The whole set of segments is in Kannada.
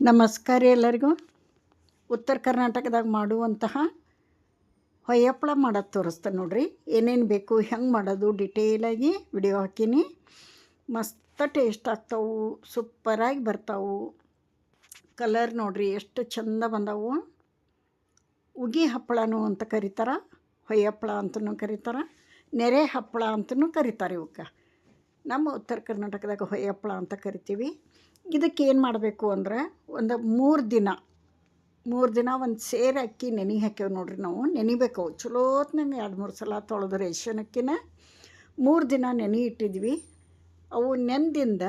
ನಮಸ್ಕಾರ ಎಲ್ಲರಿಗೂ. ಉತ್ತರ ಕರ್ನಾಟಕದಾಗ ಮಾಡುವಂತಹ ಹೊಯ್ಯಪ್ಪಳ ಮಾಡೋದು ತೋರಿಸ್ತೇನೆ ನೋಡ್ರಿ. ಏನೇನು ಬೇಕು, ಹೆಂಗೆ ಮಾಡೋದು ಡಿಟೇಲಾಗಿ ವಿಡಿಯೋ ಹಾಕೀನಿ. ಮಸ್ತ ಟೇಸ್ಟ್ ಆಗ್ತಾವು ಸೂಪರಾಗಿ ಬರ್ತಾವು. ಕಲರ್ ನೋಡ್ರಿ, ಎಷ್ಟು ಚಂದ ಬಂದವು. ಉಗಿ ಹಪ್ಪಳನೂ ಅಂತ ಕರೀತಾರೆ, ಹೊಯ್ಯಪ್ಪಳ ಅಂತಲೂ ಕರೀತಾರೆ, ನೆರೆ ಹಪ್ಪಳ ಅಂತಲೂ ಕರೀತಾರೆ ಇವಕ್ಕೆ ನಮ್ಮ ಉತ್ತರ ಕರ್ನಾಟಕದಾಗ ಹೊಯ್ಯಪ್ಪಳ ಅಂತ ಕರಿತೀವಿ. ಇದಕ್ಕೆ ಏನು ಮಾಡಬೇಕು ಅಂದ್ರೆ ಒಂದು ಮೂರು ದಿನ ಮೂರು ದಿನ ಒಂದು ಸೇರೆ ಅಕ್ಕಿ ನೆನೆ ಹಾಕ್ಯವ ನೋಡ್ರಿ ನಾವು. ನೆನಿಬೇಕು. ಅವು ಚಲೋ ಹೊತ್ನಂಗೆ ಎರಡು ಮೂರು ಸಲ ತೊಳೆದು ರೇಷನ್ ಅಕ್ಕಿನ. ಮೂರು ದಿನ ನೆನೆ ಇಟ್ಟಿದ್ವಿ. ಅವು ನೆಂದಿಂದ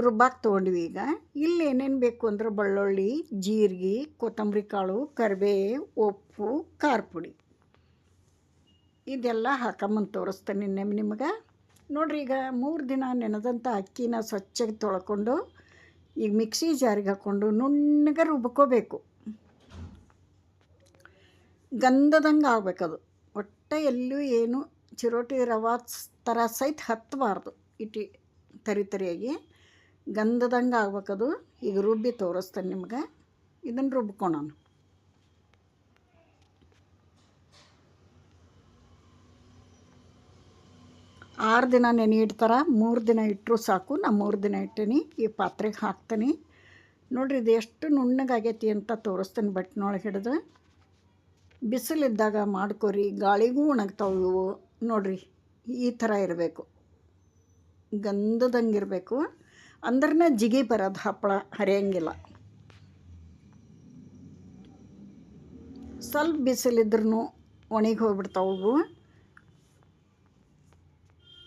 ರುಬ್ಬಾಕ್ ತೊಗೊಂಡ್ವಿ ಈಗ. ಇಲ್ಲಿ ಏನೇನು ಬೇಕು ಅಂದ್ರೆ ಬೆಳ್ಳುಳ್ಳಿ, ಜೀರಿಗೆ, ಕೊತ್ತಂಬರಿ ಕಾಳು, ಕರಿಬೇ, ಉಪ್ಪು, ಖಾರ ಪುಡಿ. ಇದೆಲ್ಲ ಹಾಕಂಬಂದು ತೋರಿಸ್ತೇನೆ ನಿಮಗೆ. ನೋಡ್ರಿ, ಈಗ ಮೂರು ದಿನ ನೆನೆದಂಥ ಅಕ್ಕಿನ ಸ್ವಚ್ಛಗೆ ತೊಳ್ಕೊಂಡು, ಈಗ ಮಿಕ್ಸಿ ಜಾರಿಗೆ ಹಾಕ್ಕೊಂಡು ನುಣ್ಣಗೆ ರುಬ್ಕೋಬೇಕು. ಗಂಧದಂಗೆ ಆಗ್ಬೇಕದು. ಒಟ್ಟೆ ಎಲ್ಲೂ ಏನು ಚಿರೋಟಿ ರವಾ ಥರ ಸಹಿತ ಹತ್ತಬಾರ್ದು ಇಟ್ಟು ತರಿ ತರಿಯಾಗಿ ಗಂಧದಂಗೆ ಆಗ್ಬೇಕದು. ಈಗ ರುಬ್ಬಿ ತೋರಿಸ್ತೇನೆ ನಿಮ್ಗೆ. ಇದನ್ನು ರುಬ್ಕೊಳೋಣ ಆರು ದಿನ ನೆನೆ ಇಡ್ತಾರೆ, ಮೂರು ದಿನ ಇಟ್ಟರು ಸಾಕು, ನಾ ಮೂರು ದಿನ ಇಟ್ಟೀನಿ, ಈ ಪಾತ್ರೆಗೆ ಹಾಕ್ತೀನಿ. ನೋಡ್ರಿ, ಇದು ಎಷ್ಟು ನುಣ್ಣಗಾಗೈತಿ ಅಂತ ತೋರಿಸ್ತೀನಿ ಬಟ್ನೊಳಗೆ ಹಿಡಿದು. ಬಿಸಿಲಿದ್ದಾಗ ಮಾಡ್ಕೊರಿ, ಗಾಳಿಗೂ ಒಣಗ್ತಾವೆ ಇವು. ನೋಡ್ರಿ, ಈ ಥರ ಇರಬೇಕು. ಗಂಧದಂಗೆ ಇರಬೇಕು ಅಂದ್ರೆ ಜಿಗಿ ಬರೋದು ಹಪ್ಪಳ, ಹರಿಯಂಗಿಲ್ಲ. ಸ್ವಲ್ಪ ಬಿಸಿಲಿದ್ರೂ ಒಣಗಿ ಹೋಗ್ಬಿಡ್ತಾವು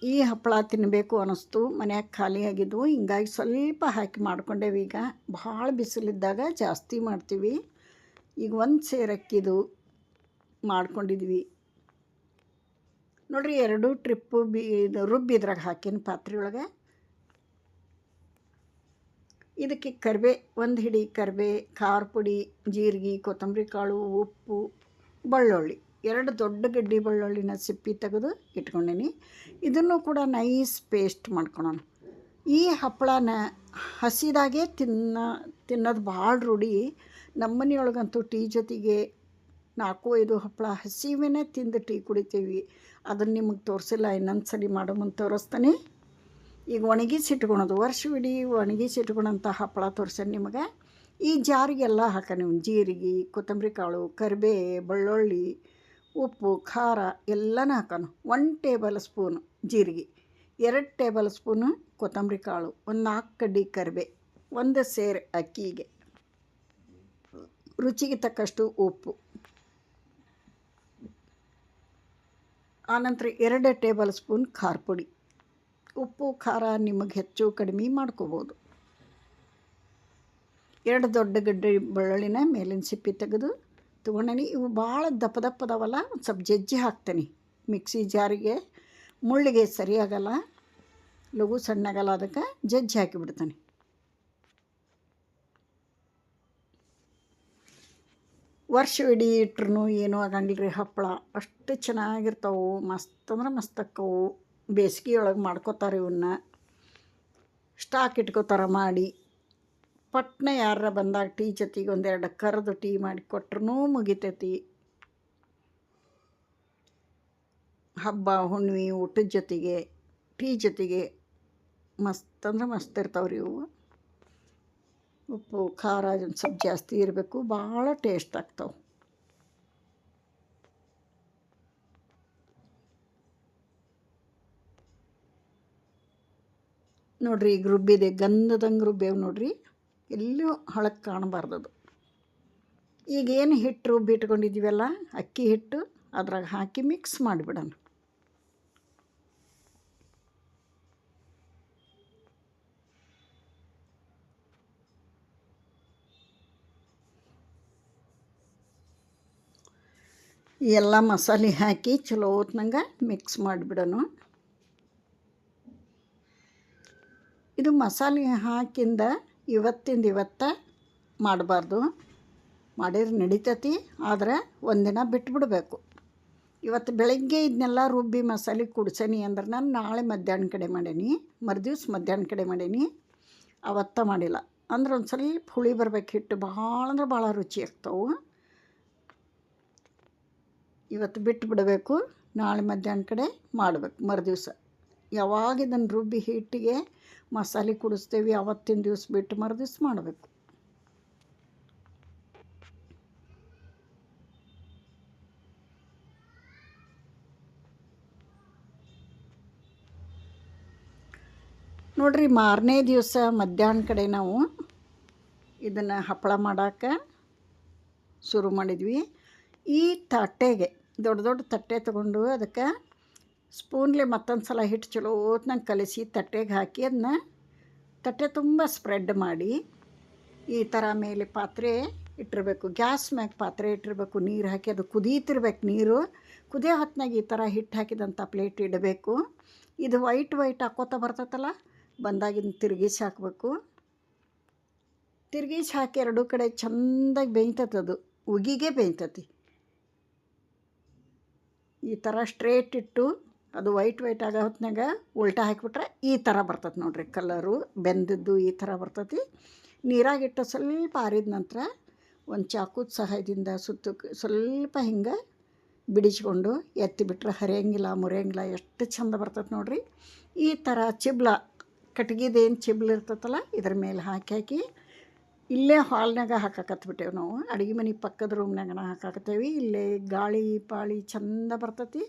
ಈ ಹಪ್ಪಳ ತಿನ್ನಬೇಕು ಅನ್ನಿಸ್ತು. ಮನ್ಯಾಗ ಖಾಲಿ ಆಗಿದ್ವು. ಹಿಂಗಾಗಿ ಸ್ವಲ್ಪ ಹಾಕಿ ಮಾಡ್ಕೊಂಡೇವಿ ಈಗ. ಭಾಳ ಬಿಸಿಲಿದ್ದಾಗ ಜಾಸ್ತಿ ಮಾಡ್ತೀವಿ. ಈಗ ಒಂದು ಸೇರಕ್ಕಿದು ಮಾಡ್ಕೊಂಡಿದ್ವಿ. ನೋಡ್ರಿ, ಎರಡು ಟ್ರಿಪ್ಪು ಬಿ ರುಬ್ಬಿ ಇದ್ರಾಗ ಹಾಕಿನ ಪಾತ್ರೆಯೊಳಗೆ ಇದಕ್ಕೆ ಕರಿಬೆ, ಒಂದು ಹಿಡಿ ಕರಿಬೇ, ಖಾರ ಪುಡಿ, ಜೀರಿಗೆ, ಕೊತ್ತಂಬರಿ ಕಾಳು, ಉಪ್ಪು, ಬೆಳ್ಳುಳ್ಳಿ. ಎರಡು ದೊಡ್ಡ ಗಡ್ಡಿ ಬೆಳ್ಳುಳ್ಳಿನ ಸಿಪ್ಪಿ ತೆಗೆದು ಇಟ್ಕೊಂಡೀನಿ. ಇದನ್ನು ಕೂಡ ನೈಸ್ ಪೇಸ್ಟ್ ಮಾಡ್ಕೊಳೋಣ. ಈ ಹಪ್ಪಳನ ಹಸಿದಾಗೆ ತಿನ್ನ, ತಿನ್ನೋದು ಭಾಳ ರೂಢಿ. ನಮ್ಮ ಮನೆಯೊಳಗಂತೂ ಟೀ ಜೊತೆಗೆ ನಾಲ್ಕು, ಐದು ಹಪ್ಪಳ ಹಸಿವೇನೆ ತಿಂದು ಟೀ ಕುಡಿತೀವಿ. ಅದನ್ನು ನಿಮಗೆ ತೋರಿಸಿಲ್ಲ, ಇನ್ನೊಂದು ಸಲ ಮಾಡೋ ಮುಂದೆ ತೋರಿಸ್ತಾನೆ. ಈಗ ಒಣಗಿಸಿ ಇಟ್ಕೊಳೋದು ವರ್ಷವಿಡೀ ಒಣಗಿಸಿ ಇಟ್ಕೊಳಂಥ ಹಪ್ಪಳ ತೋರಿಸೇನೆ ನಿಮಗೆ. ಈ ಜಾರಿಗೆಲ್ಲ ಹಾಕೋಣ ಜೀರಿಗೆ, ಕೊತ್ತಂಬರಿ ಕಾಳು ಕರಿಬೇ ಬೆಳ್ಳುಳ್ಳಿ ಉಪ್ಪು, ಖಾರ ಎಲ್ಲನೂ ಹಾಕೋಣ. ಒನ್ ಟೇಬಲ್ ಸ್ಪೂನು ಜೀರಿಗೆ, ಎರಡು ಟೇಬಲ್ ಸ್ಪೂನು ಕೊತ್ತಂಬರಿ ಕಾಳು, ಒಂದು ನಾಲ್ಕು ಕಡ್ಡಿ ಕರಿಬೆ, ಒಂದು ಸೇರು ಅಕ್ಕಿಗೆ. ರುಚಿಗೆ ತಕ್ಕಷ್ಟು ಉಪ್ಪು. ಆನಂತರ ಎರಡು ಟೇಬಲ್ ಸ್ಪೂನ್ ಖಾರ ಪುಡಿ. ಉಪ್ಪು, ಖಾರ ನಿಮಗೆ ಹೆಚ್ಚು ಕಡಿಮೆ ಮಾಡ್ಕೋಬೋದು. ಎರಡು ದೊಡ್ಡ ಗಡ್ಡೆ ಬೆಳ್ಳುಳ್ಳಿನ ಮೇಲಿನ ಸಿಪ್ಪಿ ತೆಗೆದು ತೊಗೊಂಡೇನಿ. ಇವು ಭಾಳ ದಪ್ಪ ದಪ್ಪದವಲ್ಲ, ಒಂದು ಸ್ವಲ್ಪ ಜಜ್ಜಿ ಹಾಕ್ತೀನಿ ಮಿಕ್ಸಿ ಜಾರಿಗೆ. ಮುಳ್ಳಿಗೆ ಸರಿಯಾಗಲ್ಲ, ಲಘು ಸಣ್ಣಗಲ್ಲ ಅದಕ್ಕೆ ಜಜ್ಜಿ ಹಾಕಿಬಿಡ್ತಾನೆ ವರ್ಷವಿಡೀ ಇಟ್ರೂ ಏನೂ ಆಗಂಗಿಲ್ಲ ರೀ ಹಪ್ಪಳ. ಅಷ್ಟು ಚೆನ್ನಾಗಿರ್ತಾವೆ, ಮಸ್ತ್ ಅಂದ್ರೆ ಮಸ್ತ್ ಅಕ್ಕವು. ಬೇಸಿಗೆ ಒಳಗೆ ಮಾಡ್ಕೋತಾರೆ ಇವನ್ನ ಸ್ಟಾಕ್ ಇಟ್ಕೋತಾರೆ ಮಾಡಿ. ಪಟ್ನ ಯಾರ ಬಂದಾಗ ಟೀ ಜೊತೆಗೆ ಒಂದೆರಡು ಕರೆದು ಟೀ ಮಾಡಿ ಕೊಟ್ರೂ ಮುಗಿತೈತಿ. ಹಬ್ಬ ಹುಣ್ಣಿಮೆ ಊಟದ ಜೊತೆಗೆ, ಟೀ ಜೊತೆಗೆ ಮಸ್ತ್ ಅಂದ್ರೆ ಮಸ್ತ್ ಇರ್ತಾವ್ರಿ ಇವು. ಉಪ್ಪು, ಖಾರ ಒಂದು ಸ್ವಲ್ಪ ಜಾಸ್ತಿ ಇರಬೇಕು, ಭಾಳ ಟೇಸ್ಟ್ ಆಗ್ತಾವೆ. ನೋಡ್ರಿ ಈಗ ರುಬ್ಬಿದೆ, ಗಂಧದಂಗೆ ರುಬ್ಬೇವು ನೋಡ್ರಿ. ಎಲ್ಲೂ ಹಳಕ್ಕೆ ಕಾಣಬಾರ್ದದು. ಈಗೇನು ಹಿಟ್ಟು ರುಬ್ಬಿ ಇಟ್ಕೊಂಡಿದ್ದೀವಲ್ಲ ಅಕ್ಕಿ ಹಿಟ್ಟು ಅದ್ರಾಗ ಹಾಕಿ ಮಿಕ್ಸ್ ಮಾಡಿಬಿಡೋಣ. ಎಲ್ಲ ಮಸಾಲೆ ಹಾಕಿ ಚಲೋ ಹೊತ್ನಂಗೆ ಮಿಕ್ಸ್ ಮಾಡಿಬಿಡೋಣ. ಇದು ಮಸಾಲೆ ಹಾಕಿಂದ ಇವತ್ತಿಂದ ಇವತ್ತು ಮಾಡಬಾರ್ದು. ಮಾಡಿದ್ರೆ ನಡಿತೈತಿ, ಆದರೆ ಒಂದಿನ ಬಿಟ್ಬಿಡಬೇಕು. ಇವತ್ತು ಬೆಳಗ್ಗೆ ಇದನ್ನೆಲ್ಲ ರುಬ್ಬಿ ಮಸಾಲೆ ಕುಡ್ಸೇನಿ ಅಂದ್ರೆ ನಾನು ನಾಳೆ ಮಧ್ಯಾಹ್ನ ಕಡೆ ಮಾಡೀನಿ, ಮರುದಿವ್ಸ ಮಧ್ಯಾಹ್ನ ಕಡೆ ಮಾಡೀನಿ. ಅವತ್ತ ಮಾಡಿಲ್ಲ. ಅಂದ್ರೆ ಒಂದು ಸ್ವಲ್ಪ ಹುಳಿ ಬರ್ಬೇಕು, ಹಿಟ್ಟು ಭಾಳ ಅಂದ್ರೆ ಭಾಳ ರುಚಿ ಆಗ್ತಾವೆ. ಇವತ್ತು ಬಿಟ್ಟು ಬಿಡಬೇಕು ನಾಳೆ ಮಧ್ಯಾಹ್ನ ಕಡೆ ಮಾಡಬೇಕು, ಮರುದಿವ್ಸ. ಯಾವಾಗ ಇದನ್ನು ರುಬ್ಬಿ ಹಿಟ್ಟಿಗೆ ಮಸಾಲೆ ಕುಡಿಸ್ತೇವೆ, ಅವತ್ತಿನ ದಿವ್ಸ ಬಿಟ್ಟು ಮರುದಿವ್ಸ ಮಾಡಬೇಕು. ನೋಡ್ರಿ, ಮಾರನೇ ದಿವಸ ಮಧ್ಯಾಹ್ನ ಕಡೆ ನಾವು ಇದನ್ನು ಹಪ್ಪಳ ಮಾಡೋಕ್ಕೆ ಶುರು ಮಾಡಿದ್ವಿ. ಈ ತಟ್ಟೆಗೆ, ದೊಡ್ಡ ದೊಡ್ಡ ತಟ್ಟೆ ತಗೊಂಡು ಅದಕ್ಕೆ ಸ್ಪೂನ್ಲೆ ಮತ್ತೊಂದು ಸಲ ಹಿಟ್ಟು ಚಲೋ ಹೊತ್ನಂಗೆ ಕಲಿಸಿ ತಟ್ಟೆಗೆ ಹಾಕಿ ಅದನ್ನ ತಟ್ಟೆ ತುಂಬ ಸ್ಪ್ರೆಡ್ ಮಾಡಿ ಈ ಥರ ಮೇಲೆ ಪಾತ್ರೆ ಇಟ್ಟಿರಬೇಕು. ಗ್ಯಾಸ್ ಮ್ಯಾಗ ಪಾತ್ರೆ ಇಟ್ಟಿರಬೇಕು. ನೀರು ಹಾಕಿ ಅದು ಕುದೀತಿರ್ಬೇಕು ನೀರು. ಕುದಿಯೋ ಹೊತ್ತಿನಾಗ ಈ ಥರ ಹಿಟ್ಟು ಹಾಕಿದಂಥ ಪ್ಲೇಟ್ ಇಡಬೇಕು. ಇದು ವೈಟ್ ವೈಟ್ ಹಾಕೋತ ಬರ್ತೈತಲ್ಲ ಬಂದಾಗಿನ ತಿರುಗಿಸಿ ಹಾಕಬೇಕು. ತಿರುಗಿಸಿ ಹಾಕಿ ಎರಡೂ ಕಡೆ ಚೆಂದಾಗಿ ಅದು. ಉಗಿಗೆ ಬೇಯ್ತತಿ. ಈ ಥರ ಸ್ಟ್ರೇಟ್ ಇಟ್ಟು ಅದು ವೈಟ್ ವೈಟ್ ಆಗೋ ಹೊತ್ತಿನಾಗ ಉಲ್ಟಾ ಹಾಕಿಬಿಟ್ರೆ ಈ ಥರ ಬರ್ತದೆ ನೋಡ್ರಿ ಕಲರು ಬೆಂದದ್ದು ಈ ಥರ ಬರ್ತೈತಿ. ನೀರಾಗಿಟ್ಟು ಸ್ವಲ್ಪ ಆರಿದ ನಂತರ ಒಂದು ಚಾಕುದ ಸಹಾಯದಿಂದ ಸುತ್ತ ಸ್ವಲ್ಪ ಹಿಂಗೆ ಬಿಡಿಸ್ಕೊಂಡು ಎತ್ತಿಬಿಟ್ರೆ ಹರಿಯಂಗಿಲ್ಲ, ಮುರಿಯಂಗಿಲ್ಲ, ಎಷ್ಟು ಚಂದ ಬರ್ತದೆ ನೋಡ್ರಿ. ಈ ಥರ ಚಿಬ್ಲ, ಕಟ್ಗಿದೇನು ಚಿಬ್ಲ ಇರ್ತೈತಲ್ಲ, ಇದ್ರ ಮೇಲೆ ಹಾಕಿ ಹಾಕಿ ಇಲ್ಲೇ ಹಾಲ್ನಾಗ ಹಾಕಾಕತ್ಬಿಟ್ಟೇವೆ ನಾವು. ಅಡುಗೆ ಮನೆ ಪಕ್ಕದ ರೂಮ್ನಾಗನ ಹಾಕಾಕತ್ತೇವೆ. ಇಲ್ಲೇ ಗಾಳಿ, ಪಾಳಿ ಚಂದ ಬರ್ತೈತಿ.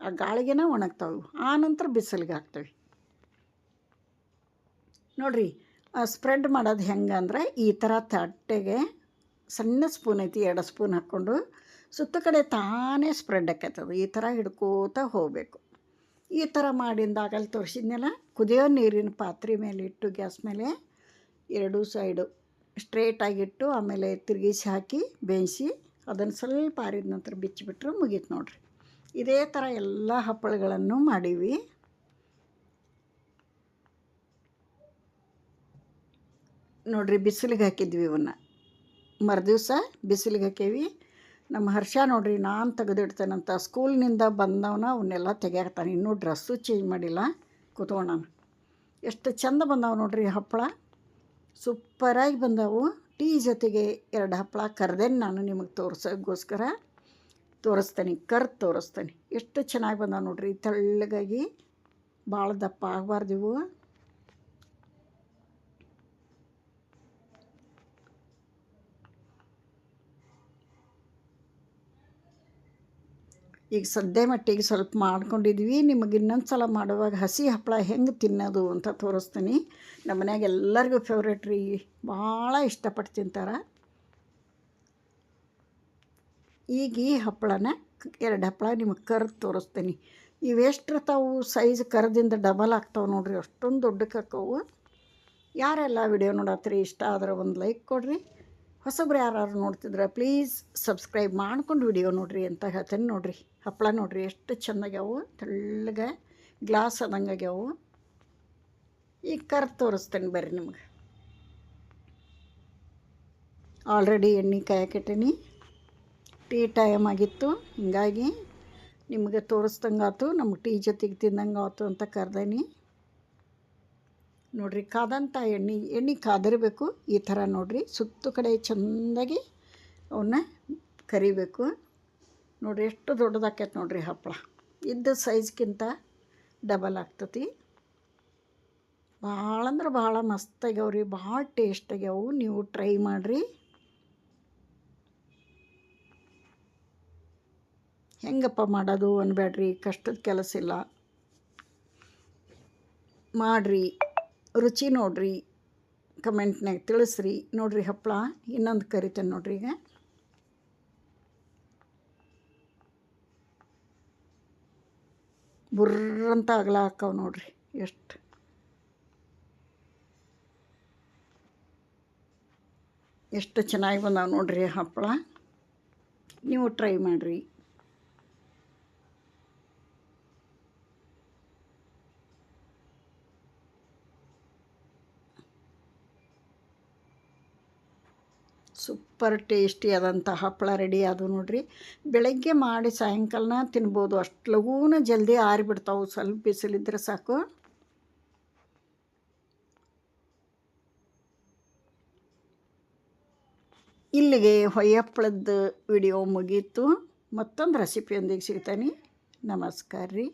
ಆ ಗಾಳಿಗೆನ ಒಣಗ್ತಾವೆ. ಆ ನಂತರ ಬಿಸಿಲಿಗೆ ಹಾಕ್ತೇವೆ. ನೋಡಿರಿ ಸ್ಪ್ರೆಡ್ ಮಾಡೋದು ಹೆಂಗೆ ಅಂದರೆ ಈ ಥರ ತಟ್ಟೆಗೆ ಸಣ್ಣ ಸ್ಪೂನ್ ಐತಿ, ಎರಡು ಸ್ಪೂನ್ ಹಾಕ್ಕೊಂಡು ಸುತ್ತ ಕಡೆ ತಾನೇ ಸ್ಪ್ರೆಡ್ ಆಕೈತದು. ಈ ಥರ ಹಿಡ್ಕೋತ ಹೋಗಬೇಕು. ಈ ಥರ ಮಾಡಿಂದಾಗಲ್ಲಿ ತೋರಿಸಿದ್ನೆಲ್ಲ, ಕುದಿಯೋ ನೀರಿನ ಪಾತ್ರೆ ಮೇಲೆ ಇಟ್ಟು, ಗ್ಯಾಸ್ ಮೇಲೆ ಎರಡೂ ಸೈಡು ಸ್ಟ್ರೇಟಾಗಿಟ್ಟು ಆಮೇಲೆ ತಿರುಗಿಸಿ ಹಾಕಿ, ಬೇಯಿಸಿ, ಅದನ್ನು ಸ್ವಲ್ಪ ಆರಿದ ನಂತರ ಬಿಚ್ಚಿಬಿಟ್ರೆ ಮುಗೀತು ನೋಡ್ರಿ. ಇದೇ ಥರ ಎಲ್ಲ ಹಪ್ಪಳಗಳನ್ನು ಮಾಡೀವಿ. ನೋಡ್ರಿ ಬಿಸಿಲಿಗೆ ಹಾಕಿದ್ವಿ ಇವನ್ನ. ಮರುದಿವ್ಸ ಬಿಸಿಲಿಗೆ ಹಾಕೇವಿ. ನಮ್ಮ ಹರ್ಷ ನೋಡ್ರಿ ನಾನು ತೆಗೆದಿಡ್ತೇನಂತ ಸ್ಕೂಲ್ನಿಂದ ಬಂದವನ ಅವನ್ನೆಲ್ಲ ತೆಗಿಯಾಕ್ತಾನೆ. ಇನ್ನೂ ಡ್ರೆಸ್ಸು ಚೇಂಜ್ ಮಾಡಿಲ್ಲ. ಕೂತ್ಕೊಂಡ ಎಷ್ಟು ಚಂದ ಬಂದಾವ ನೋಡ್ರಿ ಹಪ್ಪಳ. ಸೂಪರಾಗಿ ಬಂದವು. ಟೀ ಜೊತೆಗೆ ಎರಡು ಹಪ್ಪಳ ಕರ್ದೇನೆ ನಾನು ನಿಮಗೆ ತೋರ್ಸೋಕ್ಕೋಸ್ಕರ. ತೋರಿಸ್ತೇನೆ ಕರ್ದು ತೋರಿಸ್ತೇನೆ. ಎಷ್ಟು ಚೆನ್ನಾಗಿ ಬಂದಾವೆ ನೋಡ್ರಿ, ತೆಳ್ಳಗಾಗಿ ಭಾಳ ದಪ್ಪ ಆಗಬಾರ್ದು ಇವು. ಈಗ ಸದ್ಯ ಮಟ್ಟಿಗೆ ಸ್ವಲ್ಪ ಮಾಡ್ಕೊಂಡಿದ್ವಿ, ನಿಮಗೆ ಇನ್ನೊಂದು ಸಲ ಮಾಡುವಾಗ ಹಸಿ ಹಪ್ಪಳ ಹೆಂಗೆ ತಿನ್ನೋದು ಅಂತ ತೋರಿಸ್ತೀನಿ. ನಮ್ಮ ಮನ್ಯಾಗ ಎಲ್ಲರಿಗೂ ಫೇವ್ರೇಟ್ ರೀ ಭಾಳ ಇಷ್ಟಪಟ್ಟು ತಿಂತಾರೆ. ಈಗ ಈ ಹಪ್ಪಳನ ಎರಡು ಹಪ್ಪಳ ನಿಮಗೆ ಕರ್ದು ತೋರಿಸ್ತೀನಿ. ಇವೆಷ್ಟು ಸೈಜ್ ಕರದಿಂದ ಡಬಲ್ ಆಗ್ತಾವೆ ನೋಡ್ರಿ, ಅಷ್ಟೊಂದು ದೊಡ್ಡಕ್ಕೆ ಹಾಕವು. ಯಾರೆಲ್ಲ ವಿಡಿಯೋ ನೋಡತ್ತೀರಿ ಇಷ್ಟ ಆದ್ರೆ ಒಂದು ಲೈಕ್ ಕೊಡಿರಿ. ಹೊಸಬ್ರು ಯಾರು ನೋಡ್ತಿದ್ರೆ ಪ್ಲೀಸ್ ಸಬ್ಸ್ಕ್ರೈಬ್ ಮಾಡ್ಕೊಂಡು ವಿಡಿಯೋ ನೋಡಿರಿ ಅಂತ ಹೇಳ್ತೇನೆ ನೋಡಿರಿ. ಹಪ್ಪಳ ನೋಡಿರಿ, ಎಷ್ಟು ಚೆಂದಾಗ್ಯಾವು. ತೆಳ್ಳಗೆ ಗ್ಲಾಸ್ ಆದಂಗೆ ಆಗ್ಯಾವು. ಈಗ ಕರ್ದು ತೋರಿಸ್ತೇನೆ ಬರ್ರಿ ನಿಮ್ಗೆ. ಆಲ್ರೆಡಿ ಎಣ್ಣೆ ಕಾಯಕ್ಕಿಟ್ಟೀನಿ ಟೀ ಟೈಮ್ ಆಗಿತ್ತು. ಹಿಂಗಾಗಿ ನಿಮಗೆ ತೋರಿಸ್ದಂಗೆ ಆಯ್ತು ನಮ್ಗೆ ಟೀ ಜೊತೆಗೆ ತಿಂದಂಗೆ ಆಯ್ತು ಅಂತ ಕರ್ದೇನಿ. ನೋಡಿರಿ ಕಾದಂಥ ಎಣ್ಣೆ ಎಣ್ಣೆ ಕಾದಿರಬೇಕು, ಈ ಥರ ನೋಡಿರಿ. ಸುತ್ತು ಕಡೆ ಚೆಂದಾಗಿ ಅವನ್ನ ಕರಿಬೇಕು. ನೋಡಿರಿ, ಎಷ್ಟು ದೊಡ್ಡದಾಕೈತೆ ನೋಡಿರಿ ಹಪ್ಪಳ. ಇದ್ದ ಸೈಜ್ಗಿಂತ ಡಬಲ್ ಆಗ್ತತಿ. ಭಾಳ ಅಂದ್ರೆ ಭಾಳ ಮಸ್ತ್ ಆಗ್ಯಾವ್ರಿ ಭಾಳ ಟೇಸ್ಟ್ ಆಗ್ಯಾವು ನೀವು ಟ್ರೈ ಮಾಡಿರಿ. ಹೆಂಗಪ್ಪ ಮಾಡೋದು ಅನ್ಬೇಡ್ರಿ ಕಷ್ಟದ ಕೆಲಸ ಇಲ್ಲ. ಮಾಡಿರಿ, ರುಚಿ ನೋಡ್ರಿ ಕಮೆಂಟ್ನಾಗ ತಿಳಿಸ್ರಿ. ನೋಡಿರಿ ಹಪ್ಪಳ ಇನ್ನೊಂದು ಕರಿತೇನೆ ನೋಡ್ರಿ ಈಗ. ಬುರ್ರಂತ ಅಗಲ ಹಾಕವು ನೋಡ್ರಿ, ಎಷ್ಟು. ಎಷ್ಟು ಚೆನ್ನಾಗಿ ಬಂದಾವೆ ನೋಡ್ರಿ ಹಪ್ಪಳ ನೀವು ಟ್ರೈ ಮಾಡಿರಿ. ಸೂಪರ್ ಟೇಸ್ಟಿ ಆದಂಥ ಹಪ್ಪಳ ರೆಡಿ ಅದು ನೋಡಿರಿ. ಬೆಳಗ್ಗೆ ಮಾಡಿ ಸಾಯಂಕಾಲನ ತಿನ್ಬೋದು. ಅಷ್ಟು ಲಗೂನ ಜಲ್ದಿ ಆರಿಬಿಡ್ತಾವೆ ಸ್ವಲ್ಪ ಬಿಸಿಲಿದ್ರೆ ಸಾಕು. ಇಲ್ಲಿಗೆ ಹೊಯ್ಯಪ್ಪಳದ್ದು ವಿಡಿಯೋ ಮುಗೀತು. ಮತ್ತೊಂದು ರೆಸಿಪಿಯೊಂದಿಗೆ ಸಿಗ್ತಾನೆ. ನಮಸ್ಕಾರ ರೀ